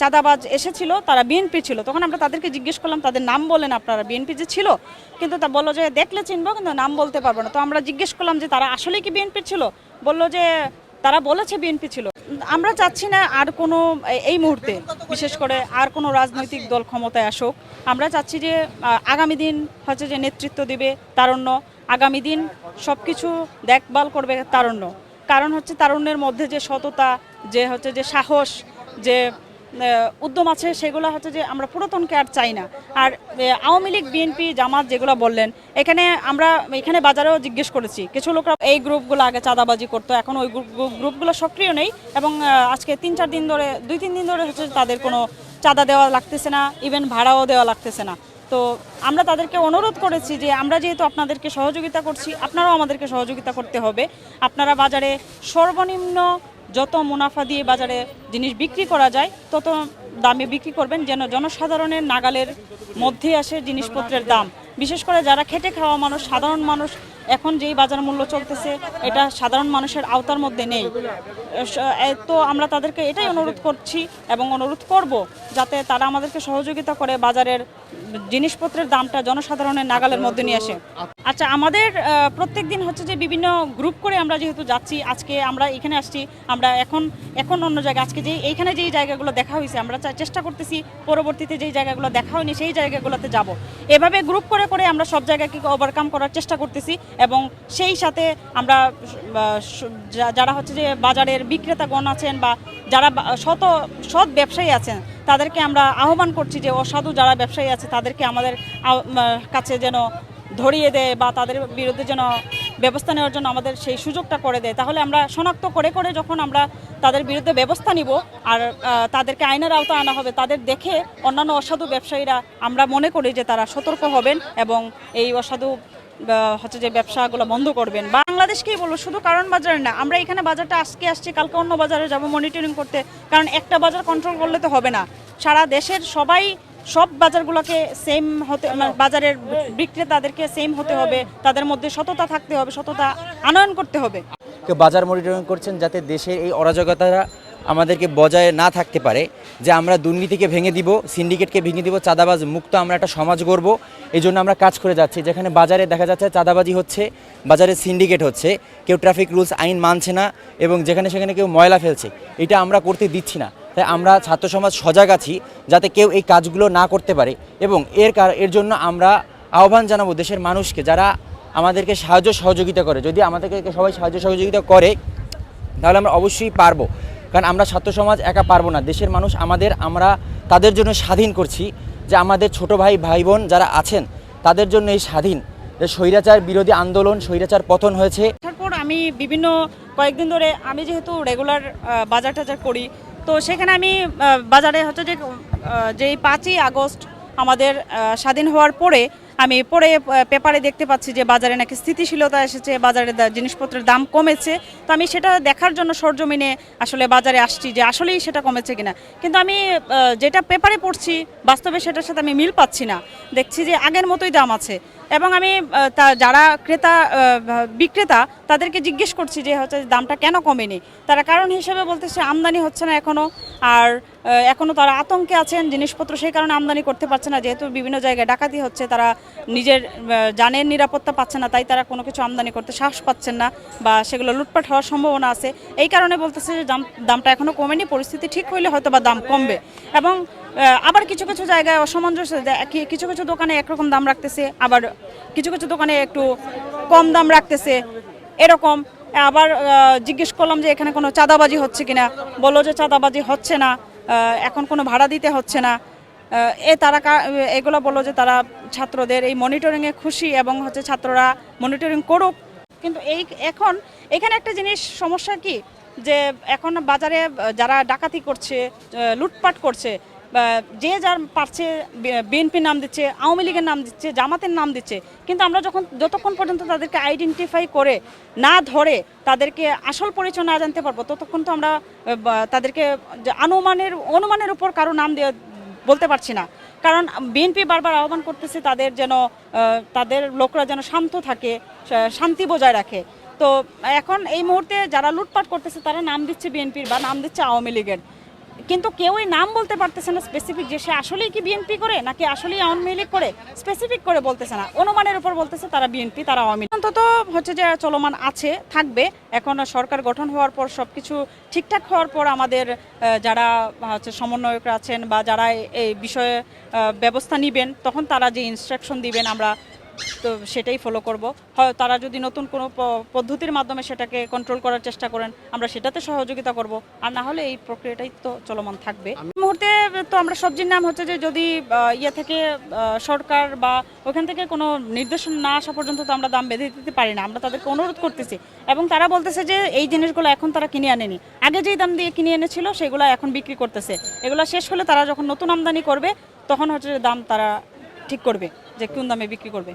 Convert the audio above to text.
চাঁদাবাজ এসেছিল, তারা বিএনপি ছিল। তখন আমরা তাদেরকে জিজ্ঞেস করলাম, তাদের নাম বলেন আপনারা বিএনপি যে ছিল? কিন্তু তা বলল যে, দেখলে চিনবো, কিন্তু নাম বলতে পারব না। তো আমরা জিজ্ঞেস করলাম যে, তারা আসলে কি বিএনপি ছিল? বলল যে, তারা বলেছে বিএনপি ছিল। আমরা চাচ্ছি না আর কোনো, এই মুহূর্তে, বিশেষ করে আর কোনো রাজনৈতিক দল ক্ষমতায় আসুক। আমরা চাচ্ছি যে আগামী দিন হচ্ছে যে নেতৃত্ব দিবে তারণ্য। আগামী দিন সব কিছু দেখভাল করবে তারণ্য। কারণ হচ্ছে তারুণ্যের মধ্যে যে সততা, যে হচ্ছে যে সাহস, যে উদ্যম আছে, সেগুলো হচ্ছে যে আমরা পুরাতনকে আর চাই না। আর আওয়ামী লীগ, বিএনপি, জামাত যেগুলো বললেন, এখানে আমরা, এখানে বাজারেও জিজ্ঞেস করেছি। কিছু লোকরা এই গ্রুপগুলো আগে চাঁদাবাজি করতো, এখন ওই গ্রুপ- গ্রুপ- গ্রুপগুলো সক্রিয় নেই এবং আজকে তিন, চার দিন ধরে, দুই, তিন দিন ধরে হচ্ছে তাদের কোনো চাঁদা দেওয়া লাগতেছে না ইভেন ভাড়াও দেওয়া লাগতেছে না। তো আমরা তাদেরকে অনুরোধ করেছি যে আমরা যেহেতু আপনাদেরকে সহযোগিতা করছি, আপনারাও আমাদেরকে সহযোগিতা করতে হবে। আপনারা বাজারে সর্বনিম্ন যত মুনাফা দিয়ে বাজারে জিনিস বিক্রি করা যায়, তত দামে বিক্রি করবেন যেন জনসাধারণের নাগালের মধ্যে আসে জিনিসপত্রের দাম। বিশেষ করে যারা খেটে খাওয়া মানুষ, সাধারণ মানুষ, এখন যেই বাজার মূল্য চলতেছে, এটা সাধারণ মানুষের আওতার মধ্যে নেই। তো আমরা তাদেরকে এটাই অনুরোধ করছি এবং অনুরোধ করব যাতে তারা আমাদেরকে সহযোগিতা করে বাজারের জিনিসপত্রের দামটা জনসাধারণের নাগালের মধ্যে নিয়ে আসে। আচ্ছা আমাদের প্রত্যেক দিন হচ্ছে যে বিভিন্ন গ্রুপ করে আমরা যেহেতু যাচ্ছি, আজকে আমরা এখানে আসছি, আমরা এখন এখন অন্য জায়গায় আজকে যে এইখানে যেই জায়গাগুলো দেখা হয়েছে, আমরা চেষ্টা করতেছি পরবর্তীতে যেই জায়গাগুলো দেখা হয়নি, সেই জায়গাগুলোতে যাব। এভাবে গ্রুপ করে করে আমরা সব জায়গাকে ওভারকাম করার চেষ্টা করতেছি এবং সেই সাথে আমরা যারা হচ্ছে যে বাজারের বিক্রেতাগণ আছেন বা যারা শত, সৎ ব্যবসায়ী আছেন, তাদেরকে আমরা আহ্বান করছি যে অসাধু যারা ব্যবসায়ী আছে, তাদেরকে আমাদের কাছে যেন ধরিয়ে দেয় বা তাদের বিরুদ্ধে যেন ব্যবস্থা নেওয়ার জন্য আমাদের সেই সুযোগটা করে দেয়, তাহলে আমরা শনাক্ত করে করে যখন আমরা তাদের বিরুদ্ধে ব্যবস্থা নিব আর তাদেরকে আইনের আওতায় আনা হবে, তাদের দেখে অন্যান্য অসাধু ব্যবসায়ীরা আমরা মনে করি যে তারা সতর্ক হবেন এবং এই অসাধু হচ্ছে যে ব্যবসাগুলো বন্ধ করবেন। বাংলাদেশকেই বলব, শুধু কারণ বাজারে না, আমরা এখানে বাজারটা আজকে আসছি, কালকে অন্য বাজারে যাব মনিটরিং করতে, কারণ একটা বাজার কন্ট্রোল করলে তো হবে না। সারা দেশের সবাই সব বাজারগুলোকে সেম হতে মানে বাজারের বিক্রেতাদেরকে সেম হতে হবে। তাদের মধ্যে সততা থাকতে হবে সততা আনয়ন করতে হবে। কেউ বাজার মনিটরিং করছেন যাতে দেশের এই অরাজকতারা আমাদেরকে বজায় না থাকতে পারে যে আমরা দুর্নীতিকে ভেঙে দিব সিন্ডিকেটকে ভেঙে দিব চাঁদাবাজ মুক্ত আমরা একটা সমাজ গড়ব। এই জন্য আমরা কাজ করে যাচ্ছি। যেখানে বাজারে দেখা যাচ্ছে চাঁদাবাজি হচ্ছে বাজারে সিন্ডিকেট হচ্ছে কেউ ট্রাফিক রুলস আইন মানছে না এবং যেখানে সেখানে কেউ ময়লা ফেলছে। এটা আমরা করতে দিচ্ছি না। তাই আমরা ছাত্র সমাজ সজাগ আছি যাতে কেউ এই কাজগুলো না করতে পারে এবং এর এর জন্য আমরা আহ্বান জানাব দেশের মানুষকে যারা আমাদেরকে সাহায্য সহযোগিতা করে। যদি আমাদেরকে সবাই সাহায্য সহযোগিতা করে, তাহলে আমরা অবশ্যই পারব। কারণ আমরা ছাত্র সমাজ একা পারব না। দেশের মানুষ আমাদের, আমরা তাদের জন্য স্বাধীন করছি যে আমাদের ছোট ভাই ভাই বোন যারা আছেন, তাদের জন্য এই স্বাধীন। স্বৈরাচার বিরোধী আন্দোলন, স্বৈরাচার পথন হয়েছে। তারপর আমি বিভিন্ন কয়েকদিন ধরে আমি যেহেতু রেগুলার বাজার টাজার করি তো সেখানে আমি বাজারে হচ্ছে যে যেই পাঁচই আগস্ট আমাদের স্বাধীন হওয়ার পরে আমি পরে পেপারে দেখতে পাচ্ছি যে বাজারে নাকি স্থিতিশীলতা এসেছে বাজারে জিনিসপত্রের দাম কমেছে। তো আমি সেটা দেখার জন্য সরজমিনে আসলে বাজারে আসছি যে আসলেই সেটা কমেছে কিনা। কিন্তু আমি যেটা পেপারে পড়ছি বাস্তবে সেটার সাথে আমি মিল পাচ্ছি না। দেখছি যে আগের মতোই দাম আছে। এবং আমি তা যারা ক্রেতা বিক্রেতা তাদেরকে জিজ্ঞেস করছি যে হচ্ছে দামটা কেন কমেনি। তারা কারণ হিসেবে বলতেছে আমদানি হচ্ছে না এখনও। আর আহ, এখনও তারা আতঙ্কে আছেন জিনিসপত্র সেই কারণে আমদানি করতে পারছে না। যেহেতু বিভিন্ন জায়গায় ডাকাতি হচ্ছে তারা নিজের জানের নিরাপত্তা পাচ্ছে না, তাই তারা কোনো কিছু আমদানি করতে সাহস পাচ্ছেন না বা সেগুলো লুটপাট হওয়ার সম্ভাবনা আছে। এই কারণে বলতেছে যে দাম, দামটা এখনও কমেনি, পরিস্থিতি ঠিক হইলে হয়তো বা দাম কমবে। এবং আবার কিছু কিছু জায়গায় অসামঞ্জস্য কিছু কিছু দোকানে একরকম দাম রাখতেছে, আবার কিছু কিছু দোকানে একটু কম দাম রাখতেছে, এরকম। আবার জিজ্ঞেস করলাম যে এখানে কোনো চাঁদাবাজি হচ্ছে কিনা? বলল যে চাঁদাবাজি হচ্ছে না এখন কোনো ভাড়া দিতে হচ্ছে না। এ তারা এগুলো বলল যে তারা ছাত্রদের এই মনিটরিংয়ে খুশি এবং হচ্ছে ছাত্ররা মনিটরিং করুক। কিন্তু এই এখন, এখানে একটা জিনিস সমস্যা কি? যে এখন বাজারে যারা ডাকাতি করছে লুটপাট করছে যে যার পারছে বিএনপির নাম দিচ্ছে, আওয়ামী লীগের নাম দিচ্ছে, জামাতের নাম দিচ্ছে, কিন্তু আমরা যখন যতক্ষণ পর্যন্ত তাদেরকে আইডেন্টিফাই করে না ধরে তাদেরকে আসল পরিচয় না জানতে পারব, ততক্ষণ তো আমরা তাদেরকে আনুমানের, অনুমানের উপর কারও নাম বলতে পারছি না। কারণ বিএনপি বারবার আহ্বান করতেছে তাদের যেন তাদের লোকরা যেন শান্ত থাকে শান্তি বজায় রাখে। তো এখন এই মুহূর্তে যারা লুটপাট করতেছে তারা নাম দিচ্ছে বিএনপির বা নাম দিচ্ছে আওয়ামী লীগের। কিন্তু কেউই নাম বলতে পারতেছে না স্পেসিফিক যে সে আসলেই কি বিএনপি করে, নাকি আসলেই আওয়ামী লীগ করে স্পেসিফিক করে বলতেছে না। অনুমানের উপর বলতেছে তারা বিএনপি তারা আওয়ামী অন্তত হচ্ছে যে চলমান আছে, থাকবে। এখন সরকার গঠন হওয়ার পর সব কিছু ঠিকঠাক হওয়ার পর আমাদের যারা হচ্ছে সমন্বয়করা আছেন বা যারা এই বিষয়ে ব্যবস্থা নেবেন, তখন তারা যে ইনস্ট্রাকশন দিবেন, আমরা তো সেটাই ফলো করব। হয় তারা যদি নতুন কোনো পদ্ধতির মাধ্যমে সেটাকে কন্ট্রোল করার চেষ্টা করেন আমরা সেটাতে সহযোগিতা করব। আর না হলে এই প্রক্রিয়াটাই তো চলমান থাকবে। মুহূর্তে তো আমরা সবজির নাম হচ্ছে যে যদি ইয়ে থেকে সরকার বা ওখান থেকে কোনো নির্দেশন না আসা পর্যন্ত তো আমরা দাম বেঁধে দিতে পারি না। আমরা তাদেরকে অনুরোধ করতেছি। এবং তারা বলতেছে যে এই জিনিসগুলো এখন তারা কিনে আনেনি। আগে যেই দাম দিয়ে কিনে এনেছিল সেগুলো এখন বিক্রি করতেছে। এগুলো শেষ হলে তারা যখন নতুন আমদানি করবে তখন হচ্ছে দাম তারা ঠিক করবে। যে কোন দামে বিক্রি করবে